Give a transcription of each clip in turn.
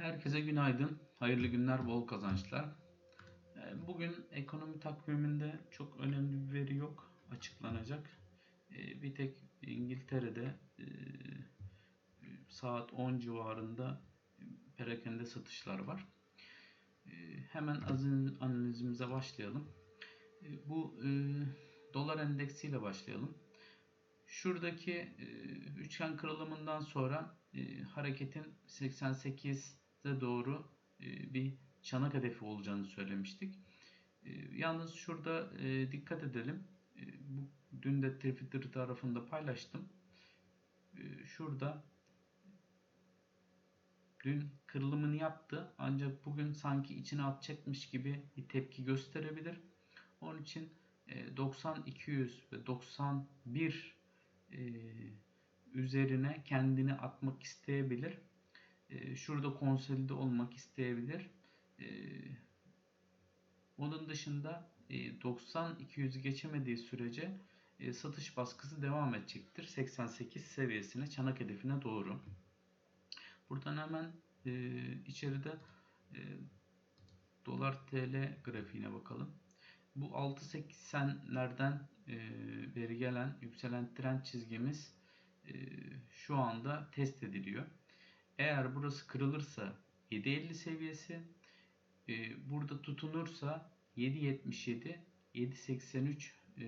Herkese günaydın. Hayırlı günler, bol kazançlar. Ee, Bugün ekonomi takviminde çok önemli bir veri yok açıklanacak. Ee, Bir tek İngiltere'de e, saat 10 civarında perakende satışlar var. Ee, Hemen analizimize başlayalım. Bu e, dolar endeksiyle başlayalım. Şuradaki e, üçgen kırılımından sonra hareketin 88'e doğru e, bir çanak hedefi olacağını söylemiştik. E, yalnız şurada e, dikkat edelim. Bu dün de Twitter tarafında paylaştım. Şurada dün kırılımını yaptı ancak bugün sanki içine atacakmış gibi bir tepki gösterebilir. Onun için e, 90 200 ve 91 e, üzerine kendini atmak isteyebilir. E, şurada konsolide olmak isteyebilir. E, onun dışında e, 90-200'ü geçemediği sürece e, satış baskısı devam edecektir. 88 seviyesine, çanak hedefine doğru. Buradan hemen e, içeride e, dolar TL grafiğine bakalım. Bu 6.80'lerden e, beri gelen yükselen trend çizgimiz e, şu anda test ediliyor. Eğer burası kırılırsa 7.50 seviyesi, e, burada tutunursa 7.77, 7.83 e,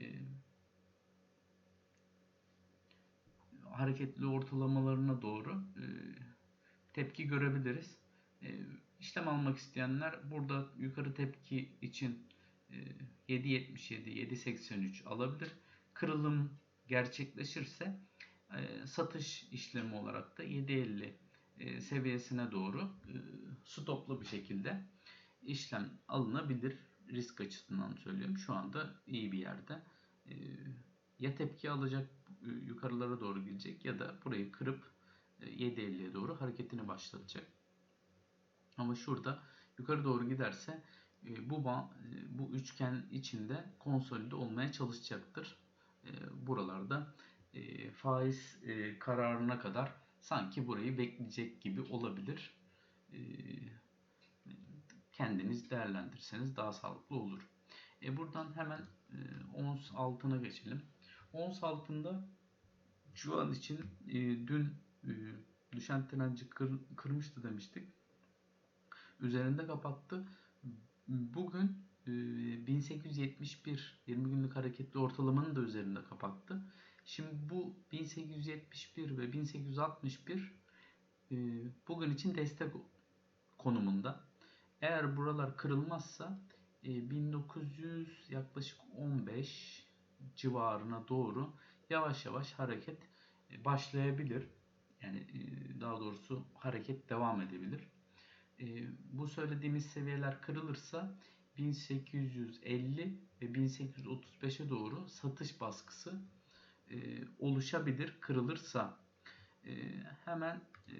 e, hareketli ortalamalarına doğru e, tepki görebiliriz. E, işlem almak isteyenler burada yukarı tepki için e, 7.77, 7.83 alabilir. Kırılım gerçekleşirse e, satış işlemi olarak da 7.50 e, seviyesine doğru e, stoplu bir şekilde işlem alınabilir. Risk açısından söylüyorum. Şu anda iyi bir yerde. E, ya tepki alacak yukarılara doğru gidecek ya da burayı kırıp e, 7.50'ye doğru hareketini başlatacak. Ama şurada yukarı doğru giderse bu bu üçgen içinde konsolide olmaya çalışacaktır. Buralarda e, faiz e, kararına kadar sanki burayı bekleyecek gibi olabilir. E, kendiniz değerlendirseniz daha sağlıklı olur. E, buradan hemen e, ons altına geçelim. Ons altında şu an için e, dün e, düşen trendi kır, kırmıştı demiştik. Üzerinde kapattı. Bugün e, 1871 20 günlük hareketli ortalamanın da üzerinde kapattı. Şimdi bu 1871 ve 1861 e, bugün için destek konumunda. Eğer buralar kırılmazsa e, 1900 yaklaşık 15 civarına doğru yavaş yavaş hareket e, başlayabilir. Yani e, daha doğrusu hareket devam edebilir. E, bu söylediğimiz seviyeler kırılırsa 1850 ve 1835'e doğru satış baskısı e, oluşabilir kırılırsa. E, hemen e,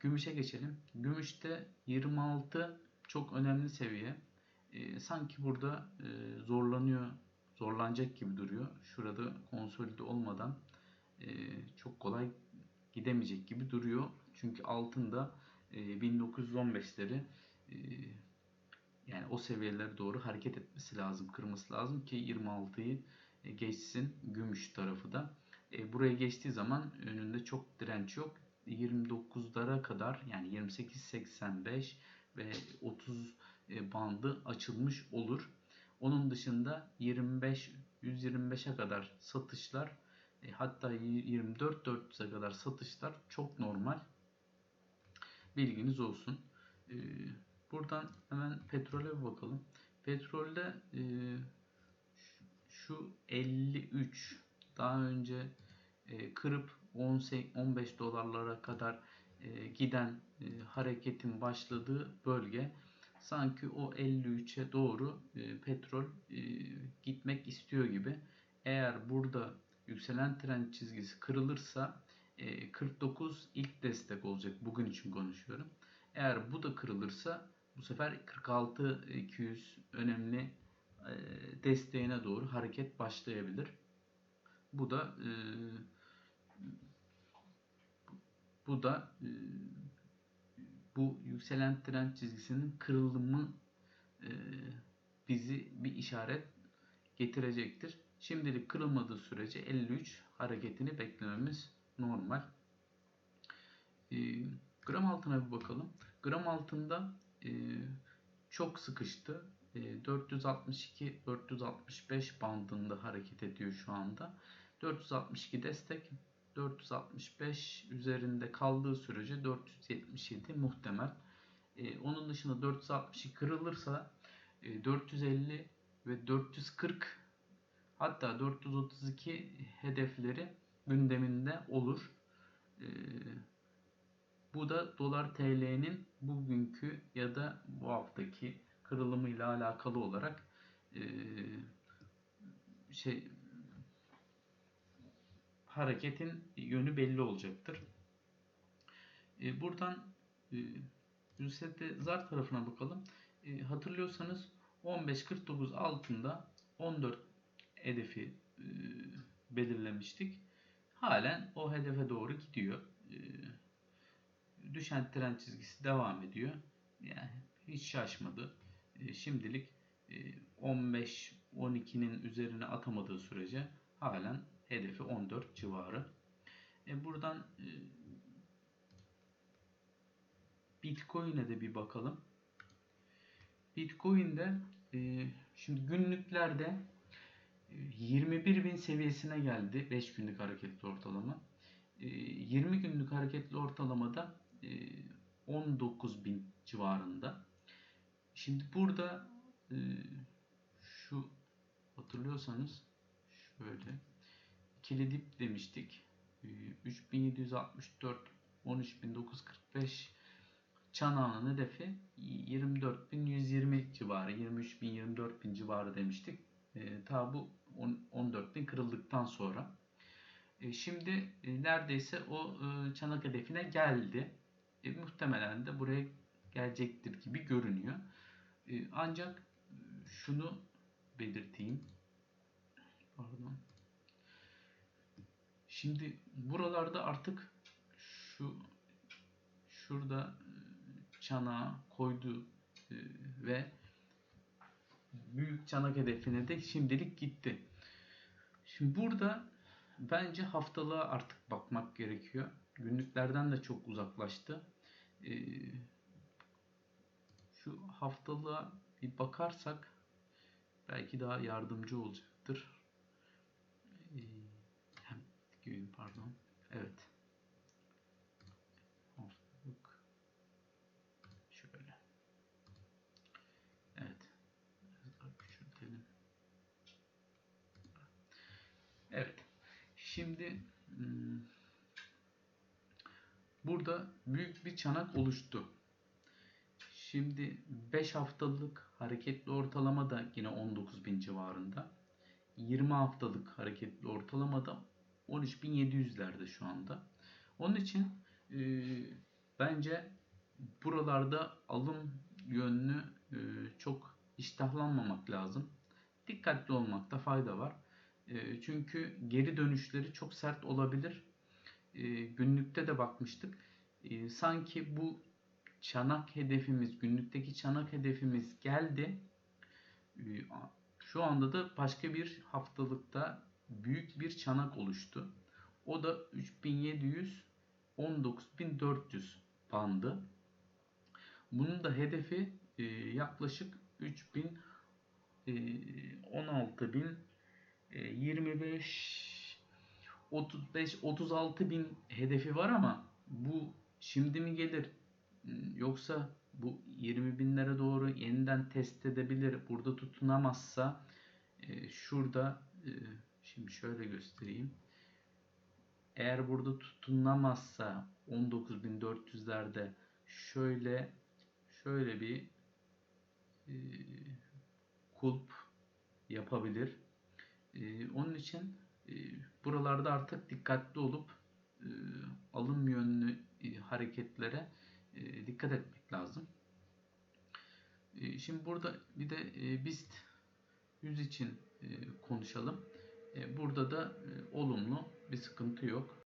gümüşe geçelim. Gümüşte 26 çok önemli seviye. E, sanki burada e, zorlanıyor, zorlanacak gibi duruyor. Şurada konsolide olmadan e, çok kolay gidemeyecek gibi duruyor. Çünkü altında e, 1915'leri e, yani o seviyelere doğru hareket etmesi lazım, kırması lazım ki 26'yı e, geçsin gümüş tarafı da. E, buraya geçtiği zaman önünde çok direnç yok. 29'lara kadar yani 28.85 ve 30 e, bandı açılmış olur. Onun dışında 25 125'e kadar satışlar e, hatta 24 400'e kadar satışlar çok normal. Bilginiz olsun. E, buradan hemen petrole bir bakalım. Petrolde e, şu 53 daha önce e, kırıp 10 15 dolarlara kadar e, giden e, hareketin başladığı bölge sanki o 53'e doğru petrol gitmek istiyor gibi. Eğer burada yükselen trend çizgisi kırılırsa e, 49 ilk destek olacak. Bugün için konuşuyorum. Eğer bu da kırılırsa bu sefer 46 200 önemli desteğine doğru hareket başlayabilir. Bu da e, bu da e, bu yükselen trend çizgisinin kırılımı e, bizi bir işaret getirecektir. Şimdilik kırılmadığı sürece 53 hareketini beklememiz normal. E, gram altına bir bakalım. Gram altında e, çok sıkıştı. E, 462-465 bandında hareket ediyor şu anda. 462 destek, 465 üzerinde kaldığı sürece 477 muhtemel. E, onun dışında 462 kırılırsa e, 450 ve 440 hatta 432 hedefleri gündeminde olur. E, bu da dolar TL'nin bugünkü ya da bu haftaki kırılımıyla alakalı olarak e, şey hareketin yönü belli olacaktır. E, buradan e, Rüsette zar tarafına bakalım. E, hatırlıyorsanız 15.49 altında 14 hedefi e, belirlemiştik. Halen o hedefe doğru gidiyor. E, düşen trend çizgisi devam ediyor. Yani hiç şaşmadı. E, şimdilik e, 15-12'nin üzerine atamadığı sürece halen hedefi 14 civarı. E, buradan e, Bitcoin'e de bir bakalım. Bitcoin'de e, şimdi günlüklerde e, 21.000 seviyesine geldi 5 günlük hareketli ortalama. E, 20 günlük hareketli ortalamada e, 19.000 civarında. Şimdi burada e, şu hatırlıyorsanız şöyle ikili dip demiştik. E, 3764 13945 çanağının hedefi 24.120 civarı, 23.000 24.000 civarı demiştik. E, ta bu 14.000 kırıldıktan sonra. E, şimdi e, neredeyse o e, çanak hedefine geldi. E, muhtemelen de buraya gelecektir gibi görünüyor. E, ancak e, şunu belirteyim. Pardon. Şimdi buralarda artık şu şurada çanağı koydu e, ve büyük çanak hedefine de şimdilik gitti. Şimdi burada bence haftalığa artık bakmak gerekiyor. Günlüklerden de çok uzaklaştı. E, şu haftalığa bir bakarsak belki daha yardımcı olacaktır. E, hem pardon. Evet. Evet. Şimdi burada büyük bir çanak oluştu. Şimdi 5 haftalık hareketli ortalama da yine 19.000 civarında. 20 haftalık hareketli ortalama da 13.700'lerde şu anda. Onun için e, bence buralarda alım yönlü e, çok iştahlanmamak lazım. Dikkatli olmakta fayda var. E, çünkü geri dönüşleri çok sert olabilir. E, günlükte de bakmıştık. E, sanki bu çanak hedefimiz, günlükteki çanak hedefimiz geldi. Şu anda da başka bir haftalıkta büyük bir çanak oluştu. O da 3700 19400 bandı. Bunun da hedefi yaklaşık 3000 16000 25 35 36 bin hedefi var ama bu şimdi mi gelir yoksa bu 20 binlere doğru yeniden test edebilir burada tutunamazsa e, şurada e, şimdi şöyle göstereyim. Eğer burada tutunamazsa 19.400'lerde şöyle şöyle bir e, kulp yapabilir. E, onun için buralarda artık dikkatli olup alım yönlü hareketlere e, dikkat etmek lazım. E, şimdi burada bir de e, BIST 100 için e, konuşalım. E, burada da olumlu bir sıkıntı yok.